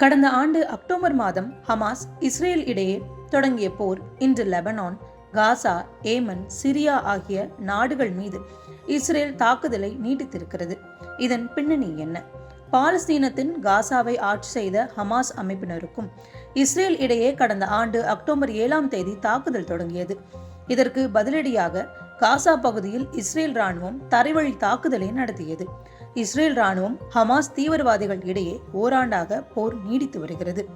கடந்த ஆண்டு அக்டோபர் மாதம் ஹமாஸ் இஸ்ரேல் இடையே தொடங்கிய போர் இன்று லெபனான் காசா ஏமன் சிரியா ஆகிய நாடுகள் மீது இஸ்ரேல் தாக்குதலை நீட்டித்திருக்கிறது. இதன் பின்னணி என்ன? பாலஸ்தீனத்தின் காசாவை ஆட்சி செய்த ஹமாஸ் அமைப்பினருக்கும் இஸ்ரேல் இடையே கடந்த ஆண்டு அக்டோபர் ஏழாம் தேதி தாக்குதல் தொடங்கியது. இதற்கு பதிலடியாக காசா பகுதியில் இஸ்ரேல் ராணுவம் தரைவழி தாக்குதலை நடத்தியது. இஸ்ரேல் ராணுவம் ஹமாஸ் தீவிரவாதிகள் இடையே ஓராண்டாக போர் நீடித்து வருகிறது.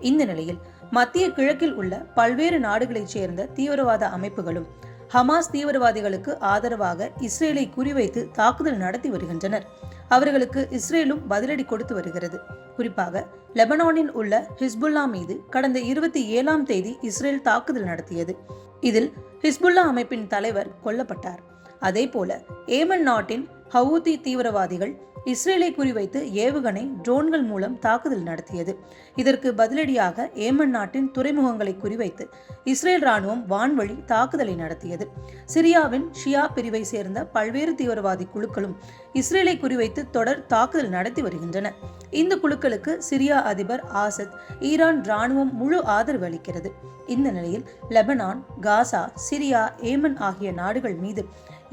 இந்த நிலையில் மத்திய கிழக்கில் உள்ள பல்வேறு நாடுகளைச் சேர்ந்த தீவிரவாத அமைப்புகளும் ஹமாஸ் தீவிரவாதிகளுக்கு ஆதரவாக இஸ்ரேலை குறிவைத்து தாக்குதல் நடத்தி வருகின்றனர். அவர்களுக்கு இஸ்ரேலும் பதிலடி கொடுத்து வருகிறது. குறிப்பாக லெபனானில் உள்ள ஹிஸ்புல்லா மீது கடந்த இருபத்தி ஏழாம் தேதி இஸ்ரேல் தாக்குதல் நடத்தியது. இதில் ஹிஸ்புல்லா அமைப்பின் தலைவர் கொல்லப்பட்டார். அதேபோல ஏமன் நாட்டின் ஹவுதி தீவிரவாதிகள் இஸ்ரேலை குறிவைத்து ஏவுகணை ட்ரோன்கள் மூலம் தாக்குதல் நடத்தியது. இதற்கு பதிலடியாக ஏமன் நாட்டின் துறைமுகங்களை குறிவைத்து இஸ்ரேல் ராணுவம் வான்வழி தாக்குதலை நடத்தியது. சிரியாவின் ஷியா பிரிவை சேர்ந்த பல்வேறு தீவிரவாதி குழுக்களும் இஸ்ரேலை குறிவைத்து தொடர் தாக்குதல் நடத்தி வருகின்றன. இந்த குழுக்களுக்கு சிரியா அதிபர் ஆசத் ஈரான் ராணுவம் முழு ஆதரவு அளிக்கிறது. இந்த நிலையில் லெபனான் காசா சிரியா ஏமன் ஆகிய நாடுகள் மீது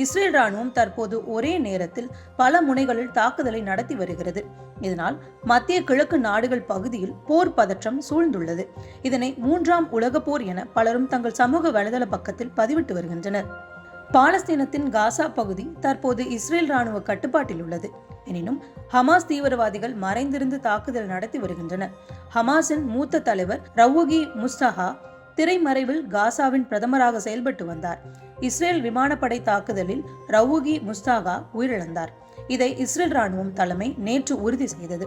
இஸ்ரேல் ராணுவம் தற்போது ஒரே நேரத்தில் பல முனைகளில் தாக்குதலை நடத்தி வருகிறது. இதனால் மத்திய கிழக்கு நாடுகள் பகுதியில் போர் பதற்றம் சூழ்ந்துள்ளது. இதனை மூன்றாம் உலக போர் என பலரும் தங்கள் சமூக வலைதள பக்கத்தில் பதிவிட்டு வருகின்றனர். பாலஸ்தீனத்தின் காசா பகுதி தற்போது இஸ்ரேல் ராணுவ கட்டுப்பாட்டில் உள்ளது. எனினும் ஹமாஸ் தீவிரவாதிகள் மறைந்திருந்து தாக்குதல் நடத்தி வருகின்றனர். ஹமாஸின் மூத்த தலைவர் ரவுகி முஸ்தஹா திரைமறைவில் காசாவின் பிரதமராக செயல்பட்டு வந்தார். இஸ்ரேல் விமானப்படை தாக்குதலில் ரவுகி முஸ்தாகா உயிரிழந்தார். இதை இஸ்ரேல் ராணுவம் தலைமை நேற்று உறுதி செய்தது.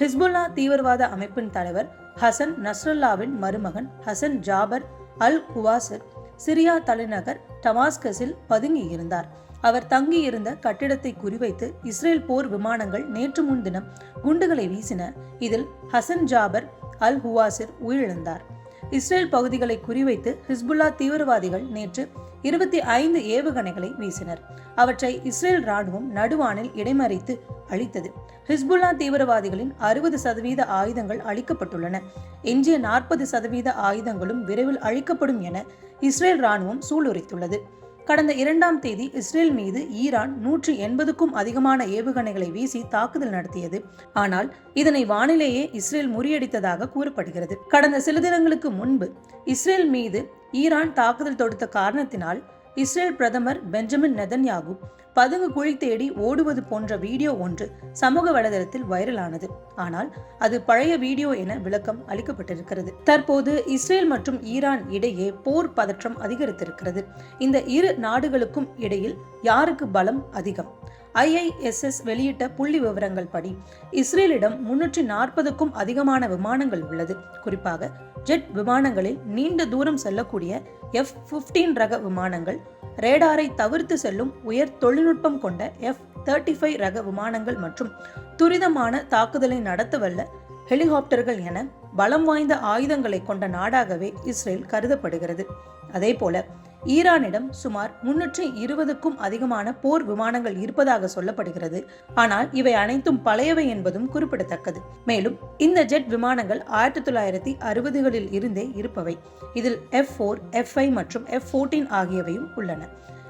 ஹிஸ்புல்லா தீவிரவாத அமைப்பின் தலைவர் ஹசன் நஸ்ரல்லாவின் மருமகன் Hassan Jafar al Qasir Syria தலைநகர் டமாஸ்கஸில் பதுங்கியிருந்தார். அவர் தங்கியிருந்த கட்டிடத்தை குறிவைத்து இஸ்ரேல் போர் விமானங்கள் நேற்று முன்தினம் குண்டுகளை வீசின. இதில் ஹசன் ஜாபர் அல் ஹுவாசிர் உயிரிழந்தார். இஸ்ரேல் பகுதிகளை குறிவைத்து ஹிஸ்புல்லா தீவிரவாதிகள் நேற்று இருபத்தி ஐந்து ஏவுகணைகளை வீசினர். அவற்றை இஸ்ரேல் ராணுவம் நடுவானில் இடைமறித்து அழித்தது. ஹிஸ்புல்லா தீவிரவாதிகளின் அறுபது சதவீத ஆயுதங்கள் அழிக்கப்பட்டுள்ளன. எஞ்சிய நாற்பது சதவீத ஆயுதங்களும் விரைவில் அழிக்கப்படும் என இஸ்ரேல் ராணுவம் சூளுரைத்துள்ளது. கடந்த இரண்டாம் தேதி இஸ்ரேல் மீது ஈரான் நூற்றி எண்பதுக்கும் அதிகமான ஏவுகணைகளை வீசி தாக்குதல் நடத்தியது. ஆனால் இதனை வானிலேயே இஸ்ரேல் முறியடித்ததாக கூறப்படுகிறது. கடந்த சில தினங்களுக்கு முன்பு இஸ்ரேல் மீது ஈரான் தாக்குதல் தொடுத்த காரணத்தினால் இஸ்ரேல் பிரதமர் பெஞ்சமின் நெதன்யாகு பதுங்கு குழி தேடி ஓடுவது போன்ற வீடியோ ஒன்று சமூக வலைதளத்தில் வைரலானது. ஆனால் அது பழைய வீடியோ என விளக்கம் அளிக்கப்பட்டிருக்கிறது. தற்போது இஸ்ரேல் மற்றும் ஈரான் இடையே போர் பதற்றம் அதிகரித்திருக்கிறது. இந்த இரு நாடுகளுக்கும் இடையில் யாருக்கு பலம் அதிகம்? ஐஐஎஸ்எஸ் வெளியிட்ட புள்ளி விவரங்கள் படி இஸ்ரேலிடம் முன்னூற்றி நாற்பதுக்கும் அதிகமான விமானங்கள் உள்ளது. குறிப்பாக ஜெட் விமானங்களில் நீண்ட தூரம் செல்லக்கூடிய எஃப் பிப்டீன் ரக விமானங்கள் ரேடாரை தவிர்த்து செல்லும் உயர் தொழில்நுட்பம் கொண்ட எஃப் தேர்ட்டி ஃபைவ் ரக விமானங்கள் மற்றும் துரிதமான தாக்குதலை நடத்தவல்ல ஹெலிகாப்டர்கள் என பலம் வாய்ந்த ஆயுதங்களை கொண்ட நாடாகவே இஸ்ரேல் கருதப்படுகிறது. அதேபோல ஈரானிடம் சுமார் முன்னூற்றி இருபதுக்கும் அதிகமான போர் விமானங்கள் இருப்பதாக சொல்லப்படுகிறது. ஆனால் இவை அனைத்தும் பழையவை என்பதும் குறிப்பிடத்தக்கது. மேலும் இந்த ஜெட் விமானங்கள் ஆயிரத்தி தொள்ளாயிரத்தி அறுபதுகளில் இருந்தே இருப்பவை. இதில் எஃப் ஃபோர் எஃப் மற்றும் எஃப் ஃபோர்டீன் ஆகியவையும் உள்ளன.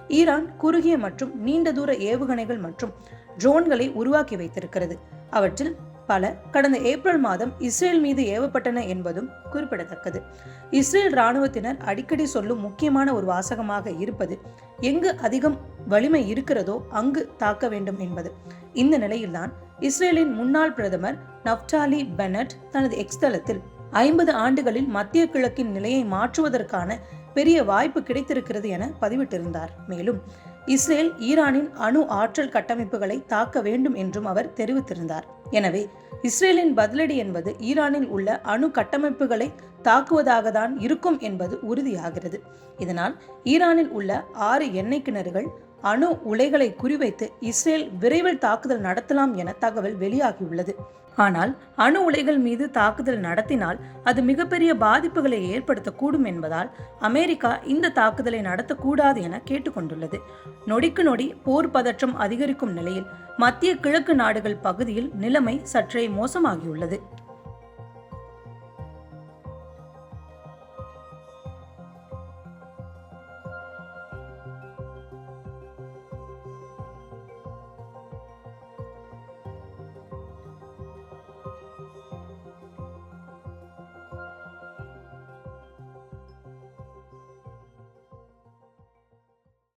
ஈரான் குறுகிய மற்றும் நீண்ட தூர ஏவுகணைகள் மற்றும் ட்ரோன்களை உருவாக்கி வைத்திருக்கிறது. அவற்றில் பல கடந்த ஏப்ரல் மாதம் இஸ்ரேல் மீது ஏவப்பட்டன என்பதும் குறிப்பிடத்தக்கது. இஸ்ரேல் ராணுவத்தினர் அடிக்கடி சொல்லும் முக்கியமான ஒரு வாசகமாக இருப்பது எங்கு அதிகம் வலிமை இருக்கிறதோ அங்கு தாக்க வேண்டும் என்பது. இந்த நிலையில்தான் இஸ்ரேலின் முன்னாள் பிரதமர் நப்டாலி பெனட் தனது எக்ஸ்தலத்தில் ஐம்பது ஆண்டுகளில் மத்திய கிழக்கின் நிலையை மாற்றுவதற்கான பெரிய வாய்ப்பு கிடைத்திருக்கிறது என பதிவிட்டிருந்தார். மேலும் இஸ்ரேல் ஈரானின் அணு ஆற்றல் கட்டமைப்புகளை தாக்க வேண்டும் என்றும் அவர் தெரிவித்திருந்தார். எனவே இஸ்ரேலின் பதிலடி என்பது ஈரானில் உள்ள அணு கட்டமைப்புகளை தாக்குவதாக தான் இருக்கும் என்பது உறுதியாகிறது. இதனால் ஈரானில் உள்ள ஆறு எண்ணெய் கிணறுகள் அணு உலைகளை குறிவைத்து இஸ்ரேல் விரைவில் தாக்குதல் நடத்தலாம் என தகவல் வெளியாகியுள்ளது. ஆனால் அணு உலைகள் மீது தாக்குதல் நடத்தினால் அது மிகப்பெரிய பாதிப்புகளை ஏற்படுத்தக்கூடும் என்பதால் அமெரிக்கா இந்த தாக்குதலை நடத்தக்கூடாது என கேட்டுக்கொண்டுள்ளது. நொடிக்கு நொடி போர் பதற்றம் அதிகரிக்கும் நிலையில் மத்திய கிழக்கு நாடுகள் பகுதியில் நிலைமை சற்றே மோசமாகியுள்ளது.